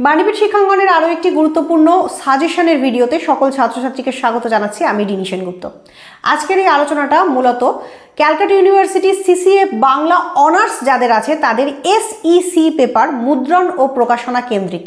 বাণীপীঠ শিক্ষাঙ্গনের আরও একটি গুরুত্বপূর্ণ সাজেশনের ভিডিওতে সকল ছাত্রছাত্রীকে স্বাগত জানাচ্ছি। আমি ডিনি সেনগুপ্ত। আজকের এই আলোচনাটা মূলত Calcutta university CCA Bangla honours যাদের আছে, তাদের এসইসি পেপার মুদ্রণ ও প্রকাশনা কেন্দ্রিক।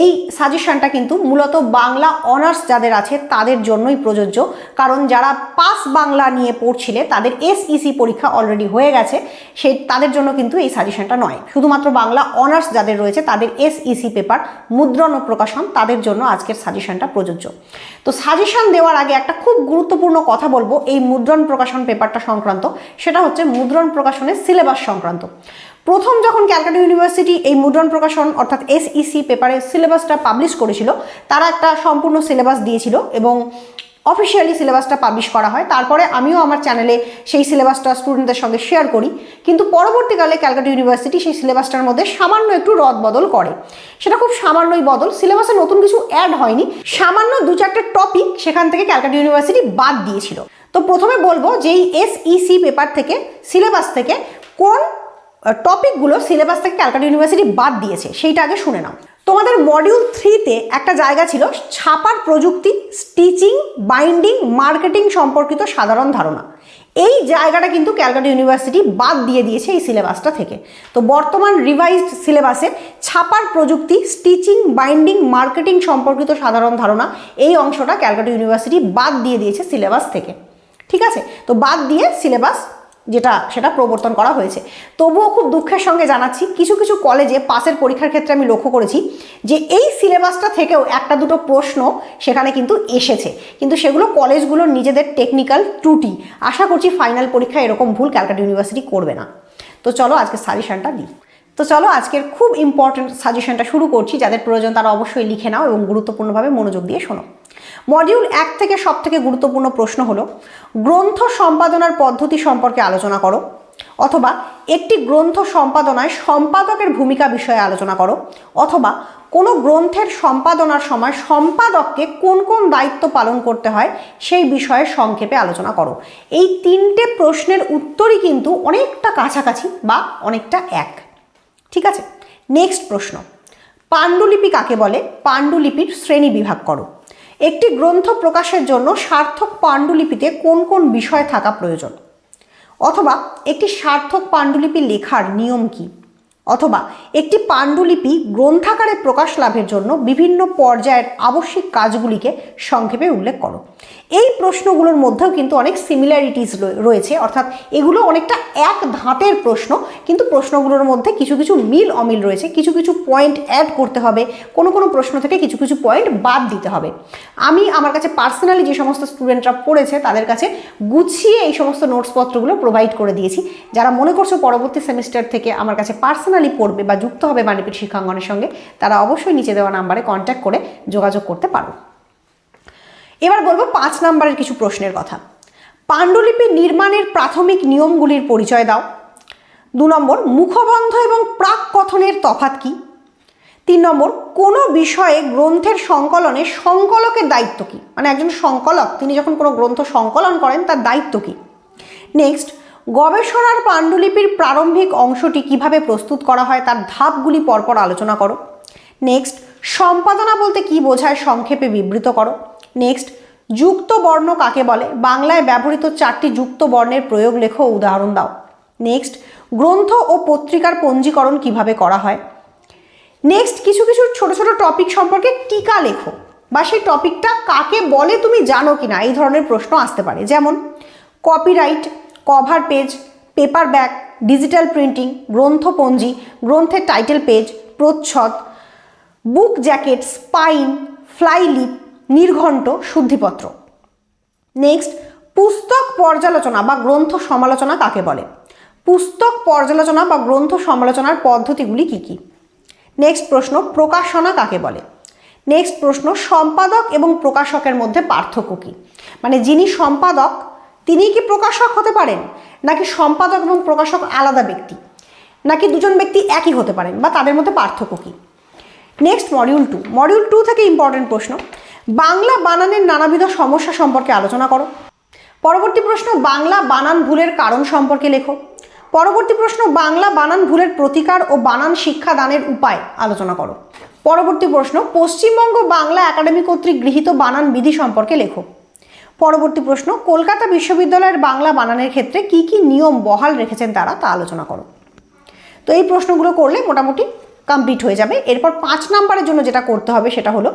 এই সাজেশনটা কিন্তু মূলত বাংলা অনার্স যাদের আছে, তাদের জন্যই প্রযোজ্য। কারণ যারা পাস বাংলা নিয়ে পড়ছিলে, তাদের এসইসি পরীক্ষা অলরেডি হয়ে গেছে। সেই তাদের জন্য কিন্তু এই সাজেশনটা নয়। শুধুমাত্র বাংলা অনার্স যাদের রয়েছে, তাদের এসইসি পেপার মুদ্রণ ও প্রকাশন তাদের জন্য আজকের সাজেশনটা প্রযোজ্য। তো সাজেশন দেওয়ার আগে একটা খুব গুরুত্বপূর্ণ কথা বলব, এই মুদ্রণ প্রকাশন পেপারটা সংক্রান্ত। সেটা হচ্ছে মুদ্রণ প্রকাশনের সিলেবাস সংক্রান্ত। প্রথম যখন ক্যালকাটা ইউনিভার্সিটি এই মুদ্রণ প্রকাশন, অর্থাৎ এসইসি পেপারের সিলেবাসটা পাবলিশ করেছিল, তারা একটা সম্পূর্ণ সিলেবাস দিয়েছিল এবং অফিসিয়ালি সিলেবাসটা পাবলিশ করা হয়। তারপরে আমিও আমার চ্যানেলে সেই সিলেবাসটা স্টুডেন্টদের সঙ্গে শেয়ার করি। কিন্তু পরবর্তীকালে ক্যালকাটা ইউনিভার্সিটি সেই সিলেবাসটার মধ্যে সামান্য একটু রদ বদল করে। সেটা খুব সামান্যই বদল। সিলেবাসে নতুন কিছু অ্যাড হয়নি। সামান্য দু চারটে টপিক সেখান থেকে ক্যালকাটা ইউনিভার্সিটি বাদ দিয়েছিল। তো প্রথমে বলব যে এই এসইসি পেপার থেকে সিলেবাস থেকে কোন টপিকগুলো সিলেবাস থেকে ক্যালকাটা ইউনিভার্সিটি বাদ দিয়েছে, সেইটা আগে শুনে নাও। তোমাদের মডিউল থ্রিতে একটা জায়গা ছিল, ছাপার প্রযুক্তি স্টিচিং বাইন্ডিং মার্কেটিং সম্পর্কিত সাধারণ ধারণা। এই জায়গাটা কিন্তু ক্যালকাটা ইউনিভার্সিটি বাদ দিয়ে দিয়েছে এই সিলেবাসটা থেকে। তো বর্তমান রিভাইজড সিলেবাসে ছাপার প্রযুক্তি স্টিচিং বাইন্ডিং মার্কেটিং সম্পর্কিত সাধারণ ধারণা, এই অংশটা ক্যালকাটা ইউনিভার্সিটি বাদ দিয়ে দিয়েছে সিলেবাস থেকে। ঠিক আছে? তো বাদ দিয়ে সিলেবাস যেটা, সেটা প্রবর্তন করা হয়েছে। তবুও খুব দুঃখের সঙ্গে জানাচ্ছি, কিছু কিছু কলেজে পাসের পরীক্ষার ক্ষেত্রে আমি লক্ষ্য করেছি যে এই সিলেবাসটা থেকেও একটা দুটো প্রশ্ন সেখানে কিন্তু এসেছে। কিন্তু সেগুলো কলেজগুলোর নিজেদের টেকনিক্যাল ত্রুটি। আশা করছি ফাইনাল পরীক্ষা এরকম ভুল ক্যালকাটা ইউনিভার্সিটি করবে না। তো চলো আজকে সাজেশনটা দিই। তো চলো আজকের খুব ইম্পর্টেন্ট সাজেশনটা শুরু করছি, যাদের প্রয়োজন তারা অবশ্যই লিখে নাও এবং গুরুত্বপূর্ণভাবে মনোযোগ দিয়ে শোনো। মডিউল এক থেকে সব থেকে গুরুত্বপূর্ণ প্রশ্ন হলো, গ্রন্থ সম্পাদনার পদ্ধতি সম্পর্কে আলোচনা করো, অথবা একটি গ্রন্থ সম্পাদনায় সম্পাদকের ভূমিকা বিষয়ে আলোচনা করো, অথবা কোনো গ্রন্থের সম্পাদনার সময় সম্পাদককে কোন কোন দায়িত্ব পালন করতে হয় সেই বিষয়ে সংক্ষেপে আলোচনা করো। এই তিনটে প্রশ্নের উত্তরই কিন্তু অনেকটা কাছাকাছি বা অনেকটা এক। ঠিক আছে? নেক্সট প্রশ্ন। পাণ্ডুলিপি কাকে বলে? পাণ্ডুলিপির শ্রেণি বিভাগ করো। একটি গ্রন্থ প্রকাশের জন্য সার্থক পাণ্ডুলিপিতে কোন কোন বিষয় থাকা প্রয়োজন? অথবা একটি সার্থক পাণ্ডুলিপি লেখার নিয়ম কি? অথবা একটি পাণ্ডুলিপি গ্রন্থাকারে প্রকাশ লাভের জন্য বিভিন্ন পর্যায়ের আবশ্যিক কাজগুলিকে সংক্ষেপে উল্লেখ করো। এই প্রশ্নগুলোর মধ্যেও কিন্তু অনেক সিমিলারিটিস রয়েছে, অর্থাৎ এগুলো অনেকটা এক ধাঁতের প্রশ্ন, কিন্তু প্রশ্নগুলোর মধ্যে কিছু কিছু মিল অমিল রয়েছে, কিছু কিছু পয়েন্ট অ্যাড করতে হবে, কোনো কোনো প্রশ্ন থেকে কিছু কিছু পয়েন্ট বাদ দিতে হবে। আমি আমার কাছে পার্সোনালি যে সমস্ত স্টুডেন্টরা পড়েছে, তাদের কাছে গুছিয়ে এই সমস্ত নোটসপত্রগুলো প্রোভাইড করে দিয়েছি। যারা মনে করছ পরবর্তী সেমিস্টার থেকে আমার কাছে পার্সোনালি পড়বে বা যুক্ত হবে বাণীপীঠ শিক্ষাঙ্গনের সঙ্গে, তারা অবশ্যই নিচে দেওয়া নাম্বারে কন্ট্যাক্ট করে যোগাযোগ করতে পারো। এবার বলব পাঁচ নম্বরের কিছু প্রশ্নের কথা। পাণ্ডুলিপি নির্মাণের প্রাথমিক নিয়মগুলির পরিচয় দাও। দু নম্বর, মুখবন্ধ এবং প্রাক কথনের তফাত কী? তিন নম্বর, কোনো বিষয়ে গ্রন্থের সংকলনে সংকলকের দায়িত্ব কী? মানে একজন সংকলক, তিনি যখন কোনো গ্রন্থ সংকলন করেন, তার দায়িত্ব কী? নেক্সট গবেষণার পাণ্ডুলিপির প্রারম্ভিক অংশটি কীভাবে প্রস্তুত করা হয় তার ধাপগুলি পরপর আলোচনা করো। নেক্সট, সম্পাদনা বলতে কি বোঝায় সংক্ষেপে বিবৃত করো। নেক্সট, যুক্ত বর্ণ কাকে বলে? বাংলায় ব্যবহৃত চারটি যুক্ত বর্ণের প্রয়োগ লেখো উদাহরণ দাও। নেক্সট, গ্রন্থ ও পত্রিকার পঞ্জীকরণ কীভাবে করা হয়? নেক্সট, কিছু কিছু ছোট ছোট টপিক সম্পর্কে টিকা লেখো বা সেই টপিকটা কাকে বলে তুমি জানো কি না এই ধরনের প্রশ্ন আসতে পারে। যেমন copyright cover page paper back digital printing গ্রন্থপঞ্জি, গ্রন্থের টাইটেল পেজ প্রচ্ছদ বুক জ্যাকেট স্পাইন ফ্লাইলিপ নির্ঘণ্ট শুদ্ধিপত্র। নেক্সট পুস্তক পর্যালোচনা বা গ্রন্থ সমালোচনা কাকে বলে? পুস্তক পর্যালোচনা বা গ্রন্থ সমালোচনার পদ্ধতিগুলি কী কী? নেক্সট প্রশ্ন, প্রকাশনা কাকে বলে? নেক্সট প্রশ্ন, সম্পাদক এবং প্রকাশকের মধ্যে পার্থক্য কী? মানে যিনি সম্পাদক তিনি কি প্রকাশক হতে পারেন? নাকি সম্পাদক এবং প্রকাশক আলাদা ব্যক্তি? নাকি দুজন ব্যক্তি একই হতে পারেন বা তাদের মধ্যে পার্থক্য কী? Next module two module two থেকে ইম্পর্টেন্ট প্রশ্ন। বাংলা বানানের নানাবিধ সমস্যা সম্পর্কে আলোচনা করো। পরবর্তী প্রশ্ন, বাংলা বানান ভুলের কারণ সম্পর্কে লেখো। পরবর্তী প্রশ্ন, বাংলা বানান ভুলের প্রতিকার ও বানান শিক্ষা দানের উপায় আলোচনা করো। পরবর্তী প্রশ্ন, পশ্চিমবঙ্গ বাংলা একাডেমি কর্তৃক গৃহীত বানান বিধি সম্পর্কে লেখো। পরবর্তী প্রশ্ন, কলকাতা বিশ্ববিদ্যালয়ের বাংলা বানানের ক্ষেত্রে কি কি নিয়ম বহাল রেখেছেন তারা তা আলোচনা করো। তো এই প্রশ্নগুলো করলে মোটামুটি কমপ্লিট হয়ে যাবে। এরপর পাঁচ নাম্বারের জন্য যেটা করতে হবে সেটা হলো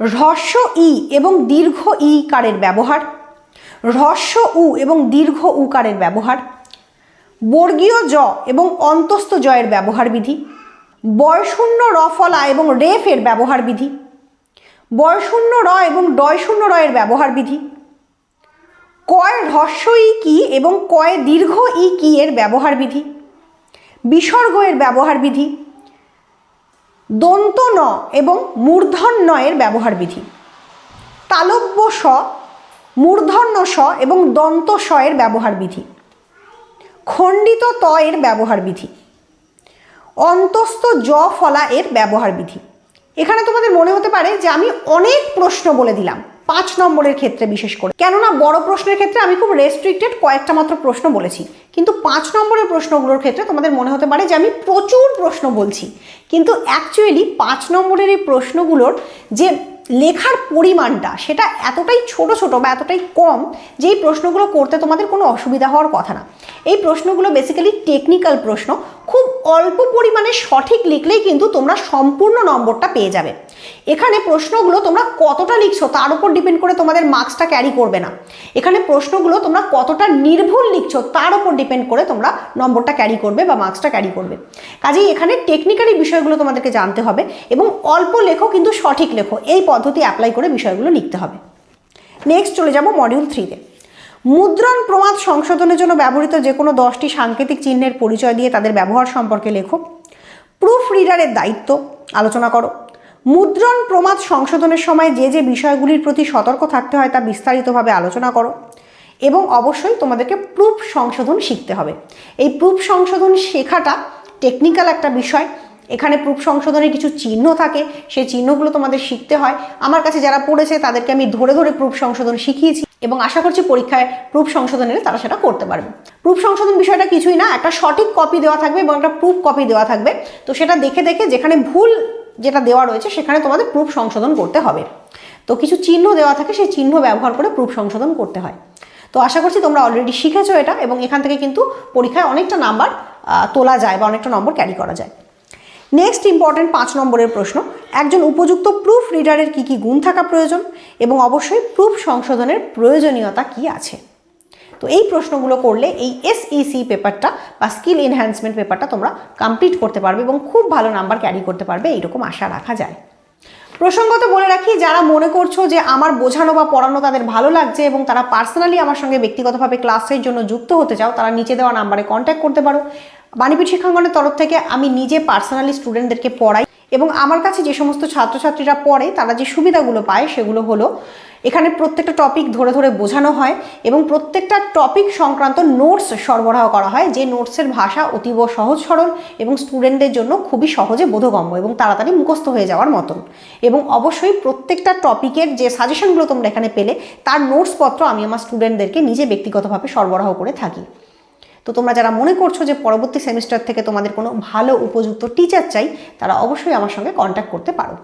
হ্রস্ব ই এবং দীর্ঘ ই কারের ব্যবহার হ্রস্ব উ এবং দীর্ঘ উ কারের ব্যবহার, বর্গীয় জ এবং অন্তস্থ জয়ের ব্যবহার বিধি, বয়শূন্য রফলা এবং রেফের ব্যবহার বিধি বয়শূন্য র এবং ডয়শূন্য র এর ব্যবহার বিধি। কয় হ্রস্ব ই কি এবং কয় দীর্ঘ ই কি এর ব্যবহার বিধি। বিসর্গ এর ব্যবহার বিধি। দন্ত ন এবং মূর্ধন্য এর ব্যবহার বিধি। তালব্য স, মূর্ধন্য স এবং দন্ত স এর ব্যবহার বিধি। খণ্ডিত ত এর ব্যবহার বিধি। অন্তস্থ জ ফলা এর ব্যবহার বিধি। এখানে তোমাদের মনে হতে পারে যে আমি অনেক প্রশ্ন বলে দিলাম, পাঁচ নম্বরের ক্ষেত্রে বিশেষ করে। কেননা বড় প্রশ্নের ক্ষেত্রে আমি খুব রেস্ট্রিক্টেড কয়েকটা মাত্র প্রশ্ন বলেছি। কিন্তু পাঁচ নম্বরের প্রশ্নগুলোর ক্ষেত্রে তোমাদের মনে হতে পারে যে আমি প্রচুর প্রশ্ন বলছি। কিন্তু অ্যাকচুয়ালি পাঁচ নম্বরের এই প্রশ্নগুলোর যে লেখার পরিমাণটা সেটা এতটাই ছোট ছোট বা এতটাই কম যে এই প্রশ্নগুলো করতে তোমাদের কোনো অসুবিধা হওয়ার কথা না। এই প্রশ্নগুলো বেসিক্যালি টেকনিক্যাল প্রশ্ন। খুব অল্প পরিমাণে সঠিক লিখলেই কিন্তু তোমরা সম্পূর্ণ নম্বরটা পেয়ে যাবে। এখানে প্রশ্নগুলো তোমরা কতটা লিখছো তার উপর ডিপেন্ড করে তোমাদের মার্কসটা ক্যারি করবে না। এখানে প্রশ্নগুলো তোমরা কতটা নির্ভুল লিখছো তার উপর ডিপেন্ড করে তোমরা নম্বরটা ক্যারি করবে বা মার্কসটা ক্যারি করবে। কাজেই এখানে টেকনিক্যালি বিষয়গুলো তোমাদেরকে জানতে হবে এবং অল্প লেখো কিন্তু সঠিক লেখো। এই পদ্ধতি অ্যাপ্লাই করে বিষয়গুলো লিখতে হবে। নেক্সট চলে যাব মডিউল থ্রিতে মুদ্রণ প্রমাদ সংশোধনের জন্য ব্যবহৃত যে কোনো দশটি সাংকেতিক চিহ্নের পরিচয় দিয়ে তাদের ব্যবহার সম্পর্কে লেখো। প্রুফ রিডারের দায়িত্ব, আলোচনা করো। মুদ্রণ প্রমাদ সংশোধনের সময় যে যে বিষয়গুলির প্রতি সতর্ক থাকতে হয় তা বিস্তারিতভাবে আলোচনা করো এবং অবশ্যই তোমাদেরকে প্রুফ সংশোধন শিখতে হবে। এই প্রুফ সংশোধন শেখাটা টেকনিক্যাল একটা বিষয়। এখানে প্রুফ সংশোধনের কিছু চিহ্ন থাকে, সেই চিহ্নগুলো তোমাদের শিখতে হয়। আমার কাছে যারা পড়েছে, তাদেরকে আমি ধরে ধরে প্রুফ সংশোধন শিখিয়েছি এবং আশা করছি পরীক্ষায় প্রুফ সংশোধন এলে তারা সেটা করতে পারবে। প্রুফ সংশোধন বিষয়টা কিছুই না, একটা সঠিক কপি দেওয়া থাকবে এবং একটা প্রুফ কপি দেওয়া থাকবে। তো সেটা দেখে দেখে যেখানে ভুল যেটা দেওয়া রয়েছে, সেখানে তোমাদের প্রুফ সংশোধন করতে হবে। তো কিছু চিহ্ন দেওয়া থাকে, সেই চিহ্ন ব্যবহার করে প্রুফ সংশোধন করতে হয়। তো আশা করছি তোমরা অলরেডি শিখেছো এটা এবং এখান থেকে কিন্তু পরীক্ষায় অনেকটা নাম্বার তোলা যায় বা অনেকটা নম্বর ক্যারি করা যায়। নেক্সট ইম্পর্টেন্ট পাঁচ নম্বরের প্রশ্ন, একজন উপযুক্ত প্রুফ রিডারের কী কী গুণ থাকা প্রয়োজন এবং অবশ্যই প্রুফ সংশোধনের প্রয়োজনীয়তা কি আছে? তো এই প্রশ্নগুলো করলে এই এসইসি পেপারটা বা স্কিল এনহ্যান্সমেন্ট পেপারটা তোমরা কমপ্লিট করতে পারবে এবং খুব ভালো নাম্বার ক্যারি করতে পারবে, এইরকম আশা রাখা যায়। প্রসঙ্গত বলে রাখি, যারা মনে করছ যে আমার বোঝানো বা পড়ানো তাদের ভালো লাগছে এবং তারা পার্সোনালি আমার সঙ্গে ব্যক্তিগতভাবে ক্লাসের জন্য যুক্ত হতে চাও, তারা নিচে দেওয়া নাম্বারে কন্ট্যাক্ট করতে পারো। বাণীপীঠ শিক্ষাঙ্গনের তরফ থেকে আমি নিজে পার্সোনালি স্টুডেন্টদেরকে পড়াই। এবং আমার কাছে যে সমস্ত ছাত্রছাত্রীরা পড়ে, তারা যে সুবিধাগুলো পায় সেগুলো হলো, এখানে প্রত্যেকটা টপিক ধরে ধরে বোঝানো হয় এবং প্রত্যেকটা টপিক সংক্রান্ত নোটস সরবরাহ করা হয়, যে নোটসের ভাষা অতীব সহজ সরল এবং স্টুডেন্টদের জন্য খুবই সহজে বোধগম্য এবং তাড়াতাড়ি মুখস্থ হয়ে যাওয়ার মতন। এবং অবশ্যই প্রত্যেকটা টপিকের যে সাজেশনগুলো তোমরা এখানে পেলে, তার নোটসপত্র আমি আমার স্টুডেন্টদেরকে নিজে ব্যক্তিগতভাবে সরবরাহ করে থাকি। তো তোমরা যারা মনে করছ যে পরবর্তী সেমিস্টার থেকে তোমাদের কোনো ভালো উপযুক্ত টিচার চাই, তারা অবশ্যই আমার সঙ্গে কন্ট্যাক্ট করতে পারো।